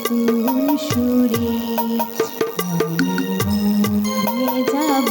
নতুন সুরে যাব